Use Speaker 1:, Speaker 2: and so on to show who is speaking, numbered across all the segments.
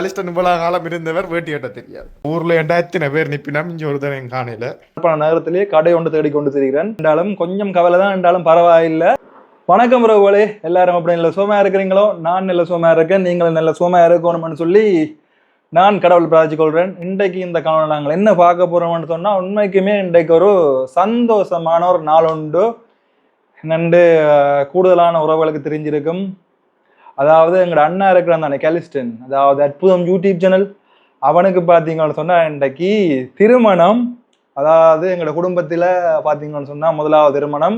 Speaker 1: அலிஸ்டன் இவ்வளவு காலம் இருந்தவர் வேட்டி கட்ட தெரியாது ஊர்ல எட்டாயிரத்தின பேர் நிப்பினா இங்க ஒருத்தன் என் காணையில.
Speaker 2: பல நகரத்திலேயே கடை ஒன்று தேடி கொண்டு தெரிகிறேன். என்றாலும் கொஞ்சம் கவலை தான் என்றாலும் பரவாயில்லை. வணக்கம் ரகுவலே எல்லாரும் அப்படி நல்ல சோமையா இருக்கிறீங்களோ? நான் நல்ல சோமையா இருக்கேன் நீங்களும் நல்ல சோமையா இருக்கணும்னு சொல்லி நான் கடவுள் பிரார்த்தி கொள்கிறேன் இன்றைக்கு இந்த காலம் நாங்கள் என்ன பார்க்க போறோம்னு சொன்னா உண்மைக்குமே இன்றைக்கு ஒரு சந்தோஷமான ஒரு நாள் உண்டு. நண்டு கூடுதலான உறவுகளுக்கு தெரிஞ்சிருக்கும். அதாவது எங்களோட அண்ணா இருக்கிறான் தானே கெலிஸ்டன் அதாவது அற்புதம் யூடியூப் சேனல் அவனுக்கு பார்த்தீங்கன்னு சொன்னால் இன்றைக்கு திருமணம். அதாவது எங்களோட குடும்பத்தில் பார்த்தீங்கன்னு சொன்னால் முதலாவது திருமணம்.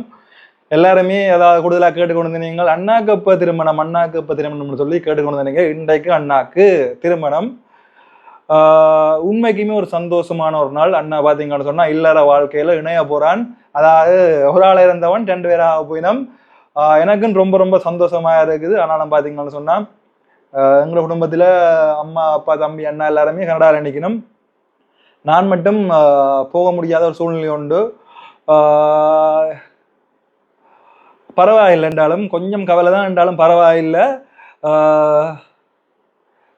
Speaker 2: எல்லாருமே அதாவது கூடுதலாக கேட்டுக்கொண்டு நீங்கள் அண்ணாக்கப்ப திருமணம்? அண்ணாக்கப்ப திருமணம்னு சொல்லி கேட்டுக்கொண்டு நீங்கள் இன்றைக்கு அண்ணாக்கு திருமணம். உண்மைக்குமே ஒரு சந்தோஷமான ஒரு நாள். அண்ணா பார்த்தீங்கன்னு சொன்னால் இல்லற வாழ்க்கையில் இணைய போகிறான் அதாவது ஒரு ஆள் இருந்தவன் ரெண்டு பேராக போயினம். எனக்குன்னு எனக்கும் ரொம்ப ரொம்ப சந்தோஷமா இருக்குது. ஆனாலும் பார்த்தீங்கன்னு சொன்னால் எங்கள் குடும்பத்தில் அம்மா அப்பா தம்பி அண்ணா எல்லாருமே கனடாவில் நிற்கணும் நான் மட்டும் போக முடியாத ஒரு சூழ்நிலை உண்டு. பரவாயில்லை என்றாலும் கொஞ்சம் கவலை தான் என்றாலும் பரவாயில்லை.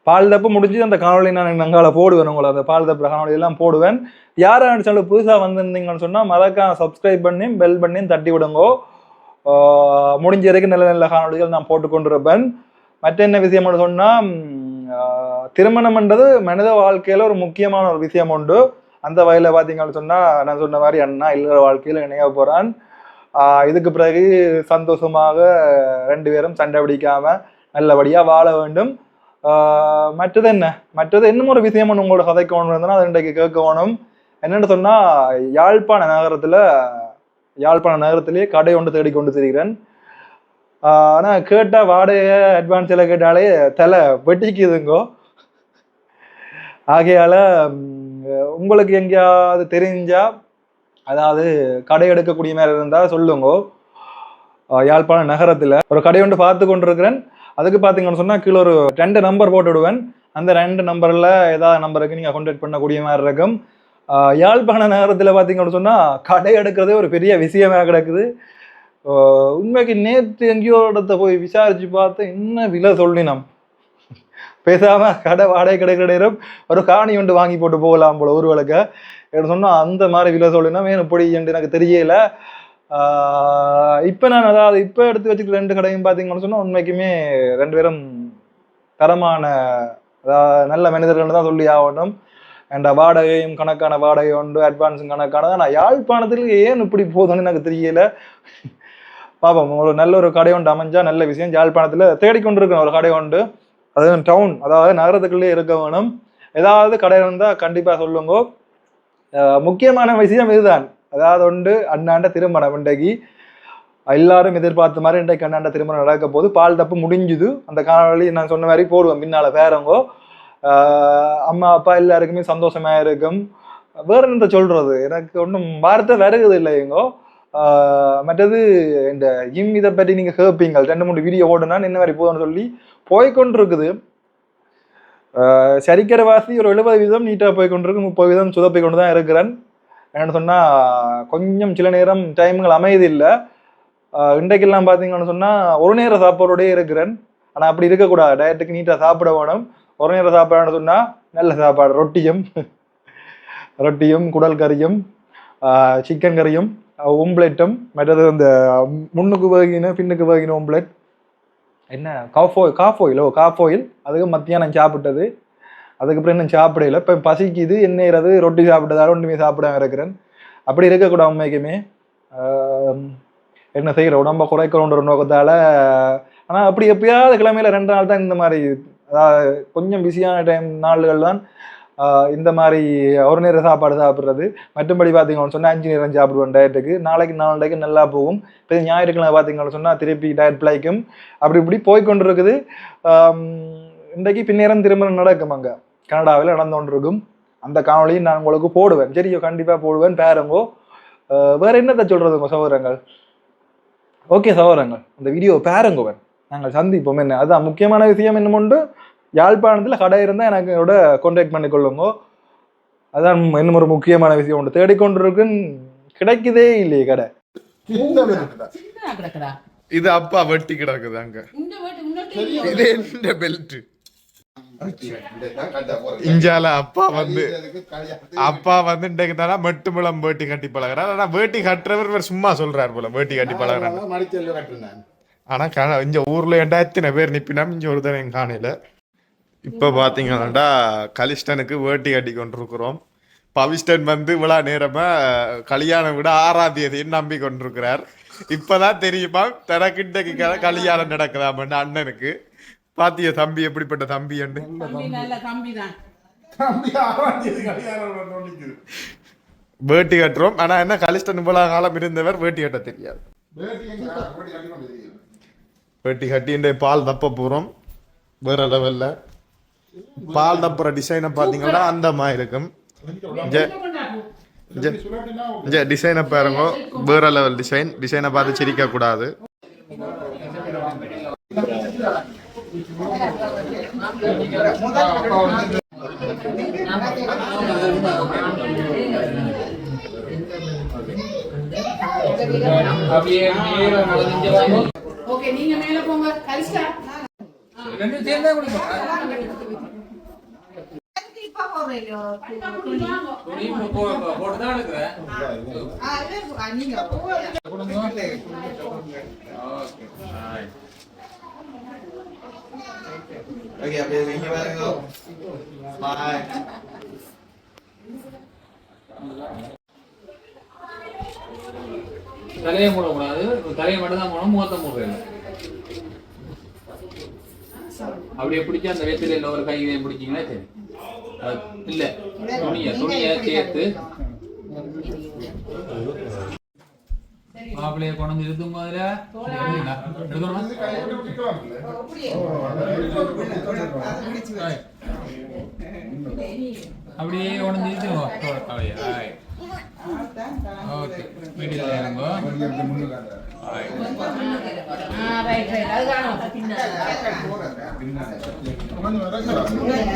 Speaker 2: பால் தப்பு முடிஞ்சு அந்த காணொலி நான் நங்கால போடுவேன் உங்களை. அந்த பால் தப்பு காணொளி எல்லாம் போடுவேன். யார் சேனல் புதுசாக வந்திருந்தீங்கன்னு சொன்னால் மறக்காம சப்ஸ்கிரைப் பண்ணி பெல் பண்ணி தட்டி விடுங்கோ. முடிஞ்ச வரைக்கும் நல்ல நல்ல காணொளிகள் நான் போட்டுக்கொண்டிருப்பேன். மற்ற என்ன விஷயம்னு சொன்னால் திருமணம்ன்றது மனித வாழ்க்கையில் ஒரு முக்கியமான ஒரு விஷயம் உண்டு. அந்த வகையில் பார்த்தீங்கன்னு சொன்னால் நான் சொன்ன மாதிரி அண்ணா இல்லற வாழ்க்கையில் இணைய போகிறான் இதுக்கு பிறகு சந்தோஷமாக ரெண்டு பேரும் சண்டை பிடிக்காமல் நல்லபடியாக வாழ வேண்டும். மற்றது என்ன? மற்றது இன்னும் ஒரு விஷயம் ஒன்று உங்களோட கதைக்கணும் இருந்ததுன்னா அது இன்றைக்கு கேட்கணும். என்னென்னு சொன்னால் யாழ்ப்பாண நகரத்தில் யாழ்ப்பாண நகரத்திலேயே கடை ஒன்று தேடி கொண்டு திரிகிறேன் ஆனால் கேட்டால் வாடகை எல்லாம் கேட்டாலே தலை வெட்டிக்குதுங்கோ. ஆகையால் உங்களுக்கு எங்கேயாவது தெரிஞ்சா அதாவது கடை எடுக்கக்கூடிய மாதிரி இருந்தால் சொல்லுங்கோ. யாழ்ப்பாண நகரத்தில் ஒரு கடை ஒன்று பார்த்து கொண்டிருக்கிறேன். அதுக்கு பார்த்தீங்கன்னு சொன்னால் கீழே ஒரு ரெண்டு நம்பர் போட்டு விடுவேன் அந்த ரெண்டு நம்பரில் ஏதாவது நம்பருக்கு நீங்கள் கான்டாக்ட் பண்ணக்கூடிய மாதிரி இருக்கும். யாழ்ப்பாண நகரத்தில் பார்த்தீங்கன்னு சொன்னால் கடை எடுக்கிறதே ஒரு பெரிய விஷயமாக கிடக்குது. உண்மைக்கு நேற்று எங்கேயோ இடத்த போய் விசாரித்து பார்த்து என்ன விலை சொல்லினோம் பேசாமல் கடை வாடகை கிடைக்கிற நேரம் ஒரு காணி ஒன்று வாங்கி போட்டு போகலாம் போல ஊர்வலுக்கு என்ன சொன்னால் அந்த மாதிரி விலை சொல்லினோம் ஏன் இப்படி என்று எனக்கு தெரியல. இப்போ நான் அதாவது இப்போ எடுத்து வச்சுக்கிற ரெண்டு கடையும் பார்த்தீங்கன்னு சொன்னால் உண்மைக்குமே ரெண்டு பேரும் தரமான அதாவது நல்ல மனிதர்கள் தான் சொல்லி ஆகணும். அண்ட் வாடகையும் கணக்கான வாடகை உண்டு அட்வான்ஸும் கணக்கானது. ஆனால் யாழ்ப்பாணத்தில் ஏன் இப்படி போகுதுன்னு எனக்கு தெரியல. பாப்போம் ஒரு நல்ல ஒரு கடை ஒன்று அமைஞ்சா நல்ல விஷயம். யாழ்ப்பாணத்தில் தேடிக்கொண்டிருக்கணும் ஒரு கடை உண்டு. அது டவுன் அதாவது நகரத்துக்குள்ளே இருக்க வேணும். ஏதாவது கடை இருந்தால் கண்டிப்பாக சொல்லுங்க. முக்கியமான விஷயம் இதுதான். அதாவது உண்டு அண்ணாண்ட திருமணம் இன்றைக்கு. எல்லாரும் எதிர்பார்த்த மாதிரி இன்றைக்கு அண்ணாண்ட திருமணம் நடக்க போது பால் தப்பு முடிஞ்சுது. அந்த காணொளி நான் சொன்ன மாதிரி போடுவேன் பின்னால் வேறவங்கோ அம்மா அப்பா எல்லாருக்குமே சந்தோஷமா இருக்கும் வேற என்ன சொல்றது? எனக்கு ஒன்றும் வார்த்தை வருகுது இல்லை எங்கோ மற்றது இந்த ஜிம் இதை பற்றி நீங்கள் கேட்பீங்க ரெண்டு மூணு வீடியோ ஓடுனா என்ன மாதிரி போதும்னு சொல்லி போய்கொண்டிருக்குது சரிக்கிற வாசி ஒரு எழுபது வீதம் நீட்டாக போய்கொண்டிருக்கு முப்பது வீதம் சுதப்பை கொண்டு தான் இருக்கிறேன். என்னென்னு சொன்னால் கொஞ்சம் சில நேரம் டைம்கள் அமையுது இல்லை இன்றைக்கெல்லாம் பார்த்தீங்கன்னு சொன்னால் ஒரு நேர சாப்பாடோடயே இருக்கிறேன். ஆனால் அப்படி இருக்கக்கூடாது. டயட்டுக்கு நீட்டாக சாப்பிட வேணும். ஒரு சாப்பாடுன்னு சொன்னால் நல்ல சாப்பாடு ரொட்டியும் ரொட்டியும் குடல் கறியும் சிக்கன் கறியும் ஓம்ப்ளேட்டும் மற்றது அந்த முன்னுக்கு வகின பின்னுக்கு வகின ஓம்ப்ளேட் என்ன? காஃபோ காஃபோயிலோ காஃபோயில் அதுக்கு மத்தியானம் சாப்பிட்டது. அதுக்கப்புறம் இன்னும் சாப்பிடல. இப்போ பசிக்குது என்னது ரொட்டி சாப்பிட்டதால ஒன்றுமே சாப்பிடாம இருக்கிறேன். அப்படி இருக்கக்கூடாது உண்மைக்குமே என்ன செய்கிற உடம்ப குறைக்கணுன்ற ஒரு ஆனால் அப்படி எப்பயாவது கிழமையில ரெண்டு நாள் தான் இந்த மாதிரி கொஞ்சம் பிஸியான டைம் நாள்கள் தான் இந்த மாதிரி ஒரு நேரம் சாப்பாடு சாப்பிட்றது. மற்றபடி பார்த்தீங்கன்னு சொன்னால் அஞ்சு நேரம் சாப்பிடுவேன் டயட்டுக்கு நாளைக்கு நாலு டயக்கு நல்லா போகும். இப்போ ஞாயிற்றுக்கிழமை பார்த்தீங்கன்னு சொன்னால் திருப்பி டயட் பிழைக்கும். அப்படி இப்படி போய்க்கொண்டு இருக்குது இன்றைக்கு பின்னேரம் திருமணம் நடக்கும் அங்கே. கனடாவில் நடந்து கொண்டிருக்கும் அந்த காணொளியும் நான் உங்களுக்கு போடுவேன். சரியோ கண்டிப்பாக போடுவேன் பேருங்கோ. வேறு வேற என்னத்தை சொல்கிறதுங்க சகோதரங்கள் ஓகே சகோதரங்கள் அந்த வீடியோ பேருங்கோவன் நாங்கள் சந்திப்போம் என்ன? அதான் முக்கியமான விஷயம் என்ன உண்டு. யாழ்ப்பாணத்தில் கடை இருந்தால் எனக்கு என்னோட கான்டாக்ட் பண்ணிக்கொள்ளுங்க அதான் இன்னும் ஒரு முக்கியமான விஷயம் உண்டு. தேடிக்கொண்டிருக்குன்னு கிடைக்குதே இல்லையே கடை.
Speaker 1: இது அப்பா வெட்டி கிடக்குது அங்க.
Speaker 3: இந்த வீட்டு முன்னாடி
Speaker 1: இது என்ன பெல்ட் இஞ்சால அப்பா வந்து அப்பா வந்து இன்றைக்கு தானே மெட்டு முளம் வேட்டி கட்டி பழகுறார். ஆனா வேட்டி கட்டுறவர் சும்மா சொல்றார் போல வேட்டி கட்டி பழகுறாரு
Speaker 3: மடிச்சல் கட்டுனேன்
Speaker 1: ஆனா கா- இங்க ஊர்ல ஏண்டா எத்தனை பேர் நிப்பினா இங்க ஒரு தடவை காணையில? இப்ப பாத்தீங்கன்னா கலிஸ்டனுக்கு வேட்டி கட்டி கொண்டிருக்கிறோம். பவிஸ்டன் வந்து விழா நேரமா கல்யாணம் விட ஆறாம் தேதின்னு நம்பி கொண்டிருக்கிறார். இப்பதான் தெரியுமா தனக்கிட்ட கல்யாணம் நடக்குதாமன்னு அண்ணனுக்கு. பாத்திய தம்பி எப்படிப்பட்ட தம்பி வேட்டி கட்டுறோம். ஆனா என்ன கலிஸ்டன் இவ்வளவு காலம் இருந்தவர் வேட்டி கட்ட தெரியாது.
Speaker 3: வேட்டி எங்க அப்படி கட்டி கொண்டு தெரியும்
Speaker 1: வேட்டி கட்டி இன்றைய பால் தப்ப போறோம். வேற லெவல்ல. பால் தப்புற டிசைனை பாத்தீங்கன்னா அந்த மாதிரி இருக்கும். இங்க டிசைனை பாருங்க. வேற லெவல் டிசைன் டிசைனை பார்த்து சிரிக்க கூடாது.
Speaker 4: ஓகே
Speaker 5: ரெண்டு சேர்ந்தா குடிப்போம்
Speaker 4: இப்ப போறீங்க
Speaker 5: துணி போட்டுதான்
Speaker 4: நீங்க
Speaker 5: தலையை போடக்கூடாது தலையை மட்டும் தான் மூடணும் முகத்தை மூடுறது அப்படியே பிடிச்சி அந்த வேத்தில ஒரு கை இதை பிடிச்சிங்கன்னா சரி. அது இல்ல. துணிய துணிய சேர்த்து. மாப்பிள்ளைய கொண்டு இருக்கும் போதுல அப்படியே கொண்டு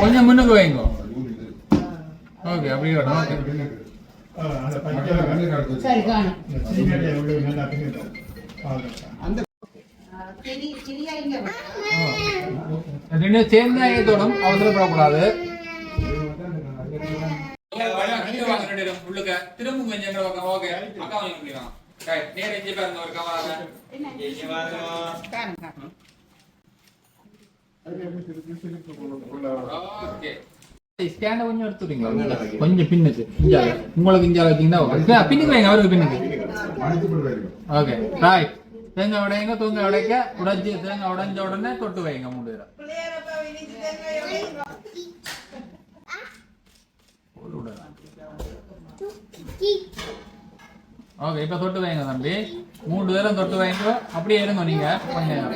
Speaker 5: கொஞ்சம் முன்னுக்கு வைங்கோ. ஓகே அப்படியே வரணும். ஓகே ரெண்டு சேர்ந்தா ஏத்தோடும் அவசரப்படக்கூடாது உள்ளுக்க திரும்ப கொஞ்சம் எங்க பக்கம் ஓகே அக்கா வாங்கி முடியும் நேர இஞ்சி பாருங்க ஒரு ஓகே. ஸ்கேனை கொஞ்சம் எடுத்துறீங்களா கொஞ்சம் பின்னுக்கு இஞ்சால உங்களுக்கு இஞ்சால வச்சீங்கன்னா ஓகே பின்னுக்கு வைங்க அவருக்கு பின்னுக்கு ஓகே ரைட் தேங்காய் உடையங்க தூங்க உடைக்க உடைச்சி தேங்காய் உடைஞ்ச உடனே தொட்டு வைங்க மூணு பேரை ஓகே இப்ப தொட்டு வைங்க தம்பி. மூணு பேரும் தொட்டு வைங்க. அப்படியே இருங்க நீங்க. கொஞ்ச நேரம்.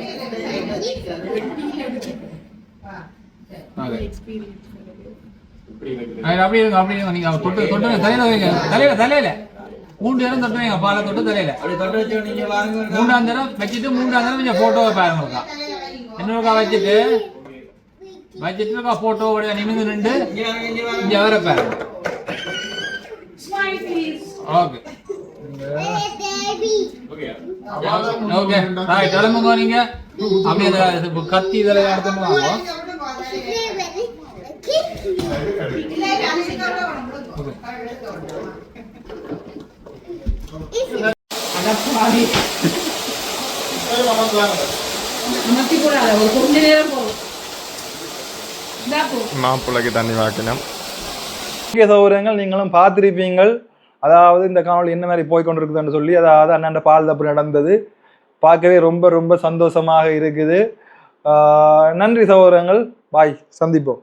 Speaker 5: அப்படியே இருங்க அப்படியே இருங்க. நீங்க தொட்டு தொட்டு. தலையில வைங்க. தலையில தலையில. மூணு பேரும் தொட்டு வைங்க. பாலை தொட்டு தலையில. மூன்றாம் தரம் வச்சுட்டு மூன்றாம் தரம் கொஞ்சம் போட்டோவை பாருங்க இன்னொருக்கா வச்சுட்டு? வச்சுட்டு இருக்கா போட்டோ நிமிந்து நின்று. இங்க வர பாருங்க ஓகே. ஓகே. ரைட் கிளம்புங்க நீங்க. அப்படியே கத்தி இதெல்லாம் எடுத்துட்டு வாங்க.
Speaker 1: மாப்பிள்ளைக்கு தண்ணி வாக்கினோம்.
Speaker 2: முக்கிய சௌகரியங்கள் நீங்களும் பார்த்திருப்பீங்கள். அதாவது இந்த காணொலி என்ன மாதிரி போய் கொண்டிருக்குதுன்னு சொல்லி அதாவது அண்ணன் பால் தப்பு நடந்தது. பார்க்கவே ரொம்ப ரொம்ப சந்தோஷமாக இருக்குது. நன்றி சகோதரங்கள் பாய். சந்திப்போம்.